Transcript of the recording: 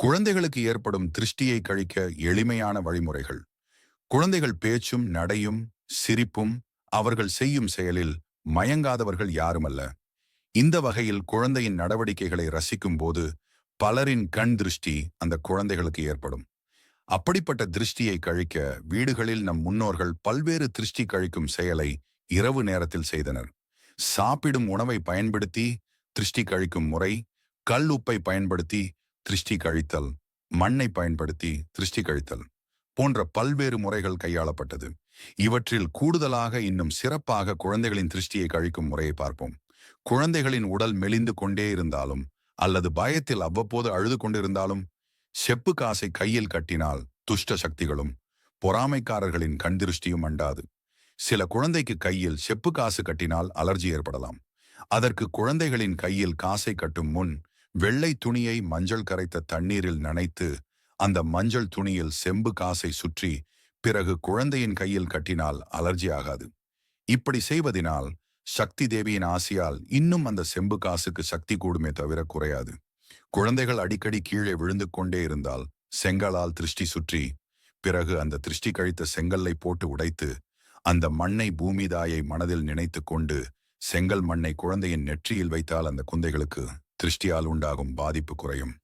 குழந்தைகளுக்கு ஏற்படும் திருஷ்டியை கழிக்க எளிமையான வழிமுறைகள். குழந்தைகள் பேச்சும் நடையும் சிரிப்பும் அவர்கள் செய்யும் செயலில் மயங்காதவர்கள் யாருமல்ல. இந்த வகையில் குழந்தையின் நடவடிக்கைகளை ரசிக்கும் போது பலரின் கண் திருஷ்டி அந்த குழந்தைகளுக்கு ஏற்படும். அப்படிப்பட்ட திருஷ்டியை கழிக்க வீடுகளில் நம் முன்னோர்கள் பல்வேறு திருஷ்டி கழிக்கும் செயலை இரவு நேரத்தில் செய்தனர். சாப்பிடும் உணவை பயன்படுத்தி திருஷ்டி கழிக்கும் முறை கல் உப்பை பயன்படுத்தி திருஷ்டி கழித்தல் மண்ணை பயன்படுத்தி திருஷ்டி கழித்தல் போன்ற பல்வேறு முறைகள் கையாளப்பட்டது. இவற்றில் கூடுதலாக இன்னும் சிறப்பாக குழந்தைகளின் திருஷ்டியை கழிக்கும் முறையை பார்ப்போம். குழந்தைகளின் உடல் மெலிந்து கொண்டே இருந்தாலும் அல்லது பயத்தில் அவ்வப்போது அழுது கொண்டிருந்தாலும் செப்பு காசை கையில் கட்டினால் துஷ்ட சக்திகளும் பொறாமைக்காரர்களின் கண்திருஷ்டியும் அண்டாது. சில குழந்தைக்கு கையில் செப்பு காசு கட்டினால் அலர்ஜி ஏற்படலாம். அதற்கு குழந்தைகளின் கையில் காசை கட்டும் முன் வெள்ளை துணியை மஞ்சள் கரைத்த தண்ணீரில் நனைத்து அந்த மஞ்சள் துணியில் செம்பு காசை சுற்றி பிறகு குழந்தையின் கையில் கட்டினால் அலர்ஜி ஆகாது. இப்படி செய்வதினால் சக்தி தேவியின் ஆசையால் இன்னும் அந்த செம்பு காசுக்கு சக்தி கூடுமே தவிர குறையாது. குழந்தைகள் அடிக்கடி கீழே விழுந்து கொண்டே இருந்தால் செங்கலால் திருஷ்டி சுற்றி பிறகு அந்த திருஷ்டி கழித்த செங்கல்லை போட்டு உடைத்து அந்த மண்ணை பூமிதாயை மனதில் நினைத்து கொண்டு செங்கல் மண்ணை குழந்தையின் நெற்றியில் வைத்தால் அந்த குந்தைகளுக்கு திருஷ்டியால் உண்டாகும் பாதிப்பு குறையும்.